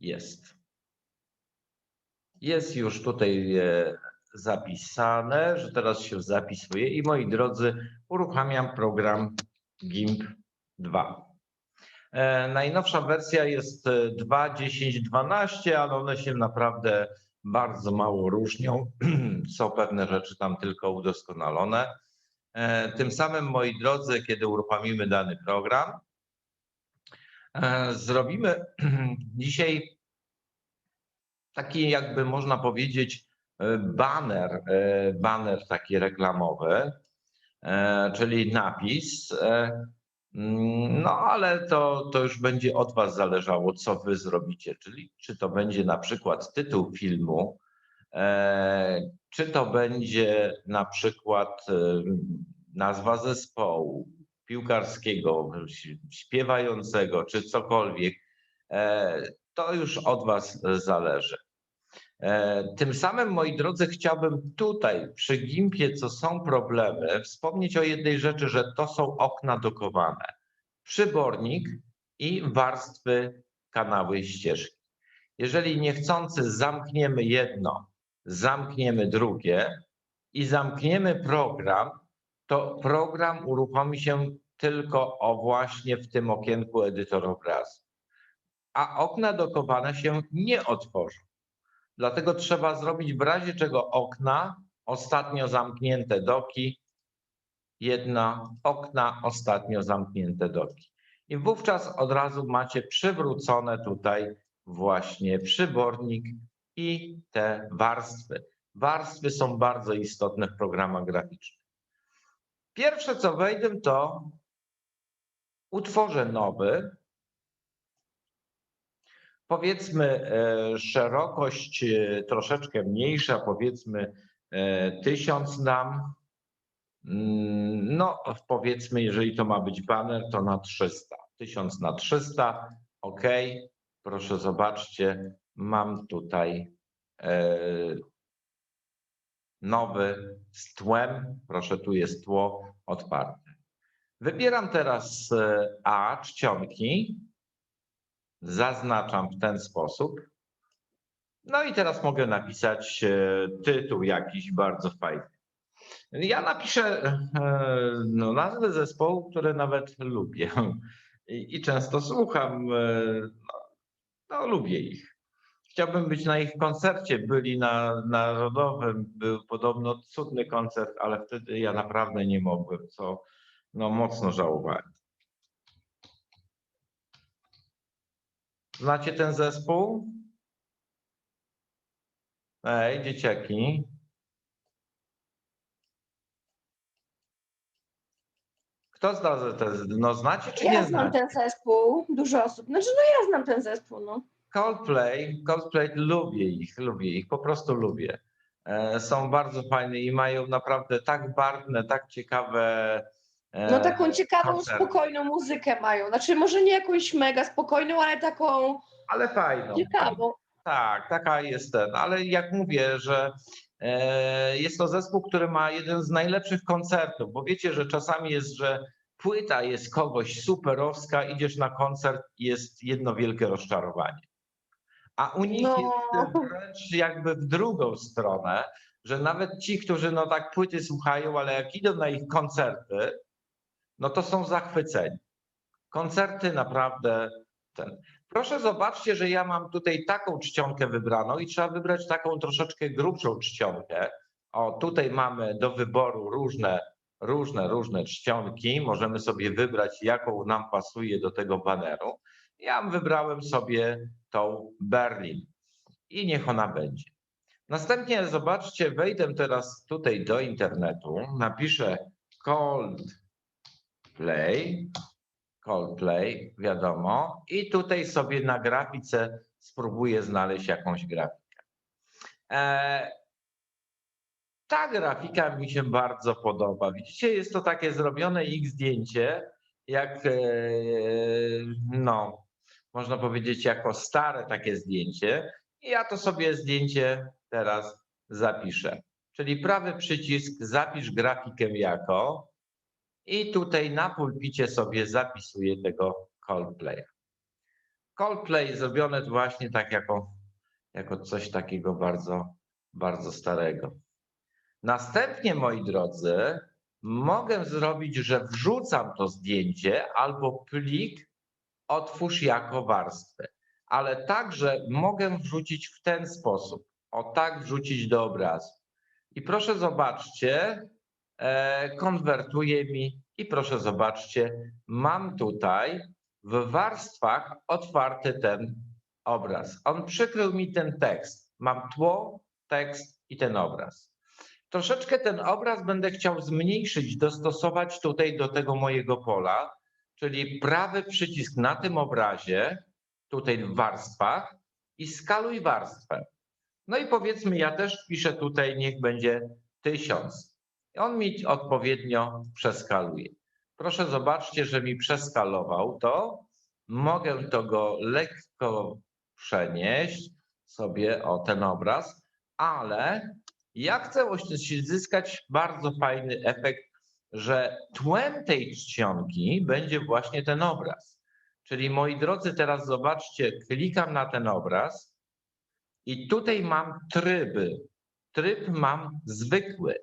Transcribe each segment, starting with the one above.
Jest. Jest już tutaj e, zapisane, że teraz się zapisuje i moi drodzy, uruchamiam program GIMP 2. E, Najnowsza wersja jest e, 2.10.12, ale one się naprawdę bardzo mało różnią. Są pewne rzeczy tam tylko udoskonalone. E, Tym samym, moi drodzy, kiedy uruchomimy dany program, e, zrobimy dzisiaj taki, jakby można powiedzieć, e, baner, e, baner taki reklamowy, e, czyli napis. e, mm, No, ale to, to już będzie od Was zależało, co Wy zrobicie, czyli czy to będzie na przykład tytuł filmu, e, czy to będzie na przykład e, nazwa zespołu piłkarskiego, śpiewającego, czy cokolwiek. E, To już od Was zależy. E, Tym samym, moi drodzy, chciałbym tutaj przy Gimpie, co są problemy, wspomnieć o jednej rzeczy, że to są okna dokowane. Przybornik i warstwy kanały ścieżki. Jeżeli niechcący zamkniemy jedno, zamkniemy drugie i zamkniemy program, to program uruchomi się tylko o właśnie w tym okienku edytor obrazu. A okna dokowane się nie otworzą. Dlatego trzeba zrobić w razie czego okna, ostatnio zamknięte doki, jedna okna, ostatnio zamknięte doki. I wówczas od razu macie przywrócone tutaj właśnie przybornik i te warstwy. Warstwy są bardzo istotne w programach graficznych. Pierwsze co wejdę to utworzę nowy, powiedzmy e, szerokość e, troszeczkę mniejsza, powiedzmy e, 1000 dam. Mm, No, powiedzmy, jeżeli to ma być banner, to na 300. 1000 na 300, ok. Proszę zobaczcie, mam tutaj e, nowy z tłem. Proszę, tu jest tło otwarte. Wybieram teraz e, A, czcionki zaznaczam w ten sposób. No i teraz mogę napisać e, tytuł jakiś bardzo fajny. Ja napiszę e, no, nazwę zespołu, które nawet lubię i, i często słucham. No, no, lubię ich. Chciałbym być na ich koncercie. Byli na Narodowym, był podobno cudny koncert, ale wtedy ja naprawdę nie mogłem, co no, mocno żałowałem. Znacie ten zespół? Ej, dzieciaki. Kto zna te, no znacie czy Ja nie znam znacie? ten zespół, dużo osób. Znaczy, no ja znam ten zespół, no. Coldplay, Coldplay lubię ich, lubię ich, po prostu lubię. E, Są bardzo fajne i mają naprawdę tak barwne, tak ciekawe. e, No taką ciekawą, koncerty. spokojną muzykę mają. Znaczy, może nie jakąś mega spokojną, ale taką Ale fajną. ciekawą. Tak, taka jest ten, ale jak mówię, że e, jest to zespół, który ma jeden z najlepszych koncertów, bo wiecie, że czasami jest, że płyta jest kogoś superowska, idziesz na koncert i jest jedno wielkie rozczarowanie. A u nich No. jest wręcz jakby w drugą stronę, że nawet ci, którzy no tak płyty słuchają, ale jak idą na ich koncerty, no to są zachwyceni. Koncerty naprawdę ten. Proszę zobaczcie, że ja mam tutaj taką czcionkę wybraną i trzeba wybrać taką troszeczkę grubszą czcionkę. O, tutaj mamy do wyboru różne, różne, różne czcionki. Możemy sobie wybrać, jaką nam pasuje do tego baneru. Ja wybrałem sobie tą Berlin i niech ona będzie. Następnie zobaczcie, wejdę teraz tutaj do internetu, napiszę Coldplay, Coldplay, wiadomo, i tutaj sobie na grafice spróbuję znaleźć jakąś grafikę. E, ta grafika mi się bardzo podoba. Widzicie, jest to takie zrobione ich zdjęcie, jak e, no, można powiedzieć, jako stare takie zdjęcie. I ja to sobie zdjęcie teraz zapiszę. Czyli prawy przycisk, zapisz grafikę jako i tutaj na pulpicie sobie zapisuję tego Coldplaya. Coldplay zrobione właśnie tak jako, jako coś takiego bardzo, bardzo starego. Następnie, moi drodzy, mogę zrobić, że wrzucam to zdjęcie albo plik otwórz jako warstwę, ale także mogę wrzucić w ten sposób. O tak wrzucić do obrazu. I proszę zobaczcie, e, konwertuje mi i proszę zobaczcie, mam tutaj w warstwach otwarty ten obraz. On przykrył mi ten tekst. Mam tło, tekst i ten obraz. Troszeczkę ten obraz będę chciał zmniejszyć, dostosować tutaj do tego mojego pola, czyli prawy przycisk na tym obrazie, tutaj w warstwach i skaluj warstwę. No i powiedzmy, ja też piszę tutaj, niech będzie 1000. I on mi odpowiednio przeskaluje. Proszę zobaczcie, że mi przeskalował to. Mogę to go lekko przenieść sobie o ten obraz, ale ja chcę zyskać bardzo fajny efekt, że tłem tej czcionki będzie właśnie ten obraz. Czyli moi drodzy, teraz zobaczcie, klikam na ten obraz i tutaj mam tryby. Tryb mam zwykły.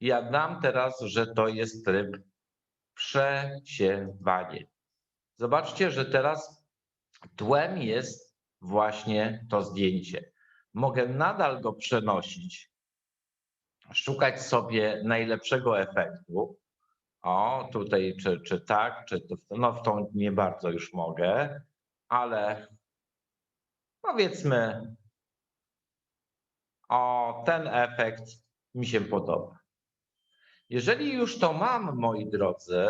Ja dam teraz, że to jest tryb przesiewanie. Zobaczcie, że teraz tłem jest właśnie to zdjęcie. Mogę nadal go przenosić, szukać sobie najlepszego efektu. O, tutaj czy, czy tak, czy to, no w tą nie bardzo już mogę, ale powiedzmy, o ten efekt mi się podoba. Jeżeli już to mam, moi drodzy,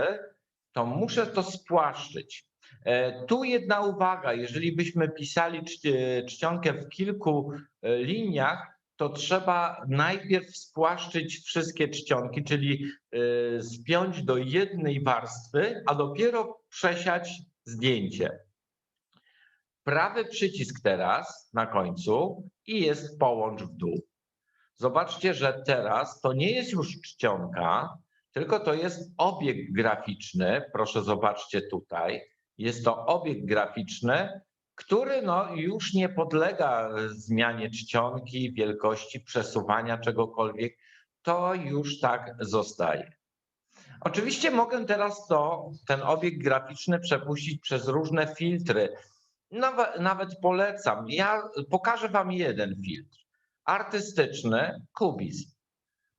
to muszę to spłaszczyć. E, Tu jedna uwaga, jeżeli byśmy pisali czci- czcionkę w kilku e, liniach, to trzeba najpierw spłaszczyć wszystkie czcionki, czyli e, spiąć do jednej warstwy, a dopiero przesiać zdjęcie. Prawy przycisk teraz na końcu i jest połącz w dół. Zobaczcie, że teraz to nie jest już czcionka, tylko to jest obiekt graficzny. Proszę zobaczcie tutaj. Jest to obiekt graficzny, który no już nie podlega zmianie czcionki, wielkości, przesuwania czegokolwiek. To już tak zostaje. Oczywiście mogę teraz to, ten obiekt graficzny przepuścić przez różne filtry. Nawet, nawet polecam. Ja pokażę Wam jeden filtr. Artystyczny kubizm.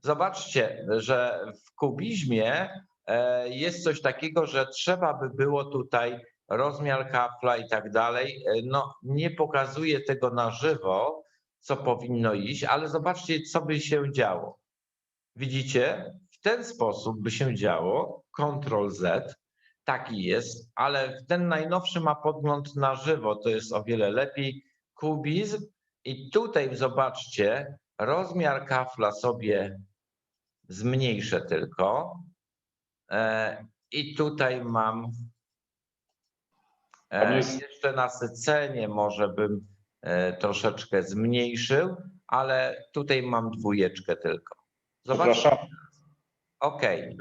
Zobaczcie, że w kubizmie e, jest coś takiego, że trzeba by było tutaj rozmiar kafla i tak dalej. E, No, nie pokazuję tego na żywo, co powinno iść, ale zobaczcie, co by się działo. Widzicie? W ten sposób by się działo. Ctrl Z, taki jest, ale ten najnowszy ma podgląd na żywo, to jest o wiele lepiej. Kubizm i tutaj zobaczcie, rozmiar kafla sobie zmniejszę tylko. E, I tutaj mam Tam e, jest- jeszcze nasycenie, może bym e, troszeczkę zmniejszył, ale tutaj mam dwójeczkę tylko. Zobaczcie, okej.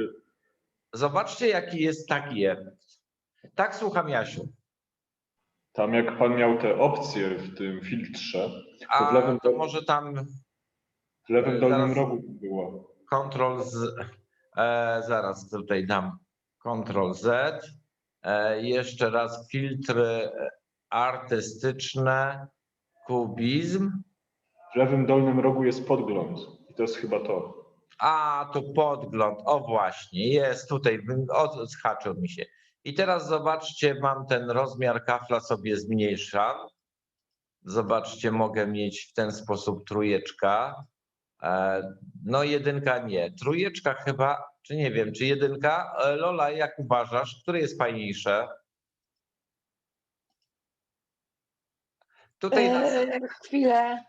Zobaczcie, jaki jest taki efekt. Tak, słucham Jasiu. Tam jak pan miał te opcje w tym filtrze, to w A lewym, to może tam w lewym e, dolnym rogu było. Ctrl z, e, zaraz tutaj dam Ctrl Z. E, jeszcze raz filtry artystyczne, kubizm. W lewym dolnym rogu jest podgląd. I to jest chyba to. A, tu podgląd, o właśnie, jest tutaj, o, zhaczył mi się. I teraz zobaczcie, mam ten rozmiar kafla sobie zmniejszam. Zobaczcie, mogę mieć w ten sposób trójeczka. E, No jedynka nie, trójeczka chyba, czy nie wiem, czy jedynka. E, Lola, jak uważasz, które jest fajniejsze? Tutaj E, chwilę.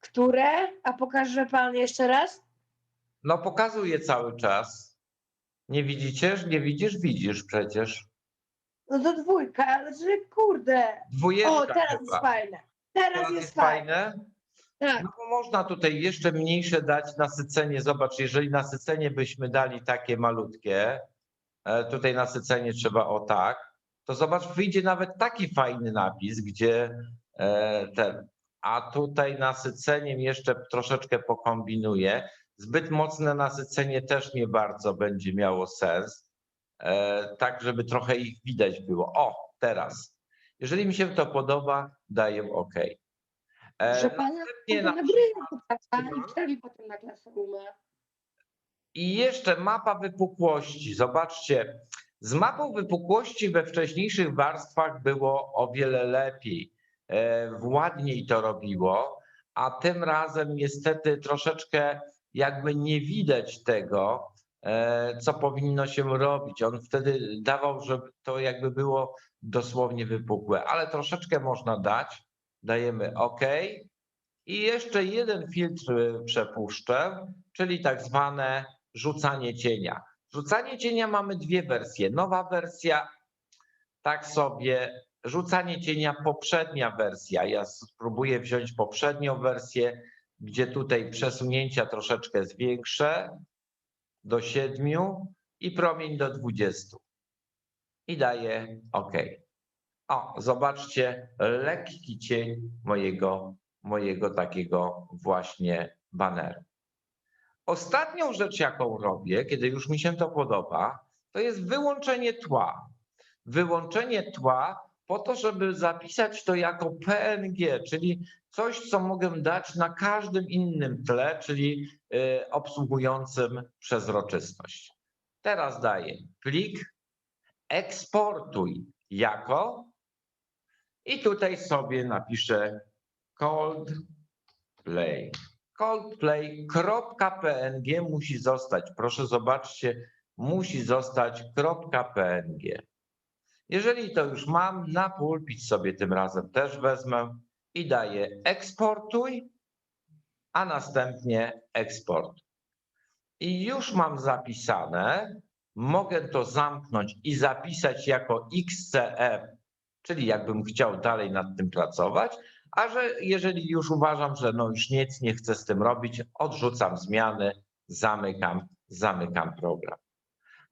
Które? A pokaże pan jeszcze raz? no pokazuję cały czas. Nie widzicie? Nie widzisz? Widzisz przecież. No to dwójka, ale że kurde. Dwójeczka O, teraz chyba. jest fajne. Teraz, Teraz jest, jest fajne. fajne? Tak. No bo można tutaj jeszcze mniejsze dać nasycenie. Zobacz, jeżeli nasycenie byśmy dali takie malutkie, e, tutaj nasycenie trzeba o tak, to zobacz, wyjdzie nawet taki fajny napis, gdzie e, ten, a tutaj nasyceniem jeszcze troszeczkę pokombinuję. Zbyt mocne nasycenie też nie bardzo będzie miało sens, e, tak żeby trochę ich widać było. O, teraz. Jeżeli mi się to podoba, daję OK. E, Proszę pana, to na nagrywa to praca Słucham? i wstawi potem na klasę umę. I jeszcze mapa wypukłości. Zobaczcie, z mapą wypukłości we wcześniejszych warstwach było o wiele lepiej. E, Ładniej to robiło, a tym razem niestety troszeczkę jakby nie widać tego, e, co powinno się robić. On wtedy dawał, żeby to jakby było dosłownie wypukłe, ale troszeczkę można dać. Dajemy OK. I jeszcze jeden filtr y, przepuszczę, czyli tak zwane rzucanie cienia. Rzucanie cienia mamy dwie wersje. Nowa wersja, tak sobie, rzucanie cienia poprzednia wersja. Ja spróbuję wziąć poprzednią wersję, gdzie tutaj przesunięcia troszeczkę zwiększę do 7 i promień do 20. I daję OK. O, zobaczcie, lekki cień mojego, mojego takiego właśnie baneru. Ostatnią rzecz, jaką robię, kiedy już mi się to podoba, to jest wyłączenie tła. Wyłączenie tła po to, żeby zapisać to jako PNG, czyli coś, co mogę dać na każdym innym tle, czyli y, obsługującym przezroczystość. Teraz daję plik, eksportuj jako i tutaj sobie napiszę cold play. Coldplay.png musi zostać. Proszę zobaczcie, musi zostać .png. Jeżeli to już mam, na pulpit sobie tym razem też wezmę i daję eksportuj, a następnie eksport. I już mam zapisane. Mogę to zamknąć i zapisać jako XCF, czyli jakbym chciał dalej nad tym pracować, a że jeżeli już uważam, że no już nic nie chcę z tym robić, odrzucam zmiany, zamykam, zamykam program.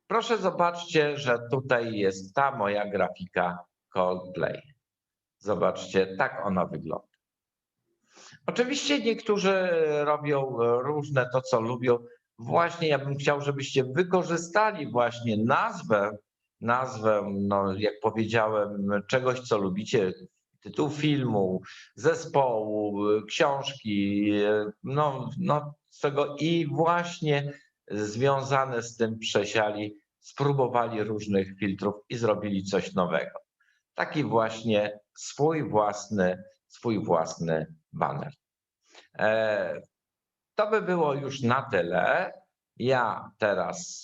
Proszę zobaczcie, że tutaj jest ta moja grafika Coldplay. Zobaczcie, tak ona wygląda. Oczywiście niektórzy robią różne to, co lubią. Właśnie ja bym chciał, żebyście wykorzystali właśnie nazwę, nazwę, no jak powiedziałem, czegoś, co lubicie, tytuł filmu, zespołu, książki, no, no z tego i właśnie związane z tym przesiali, spróbowali różnych filtrów i zrobili coś nowego. Taki właśnie swój własny, swój własny baner. E, To by było już na tyle. Ja teraz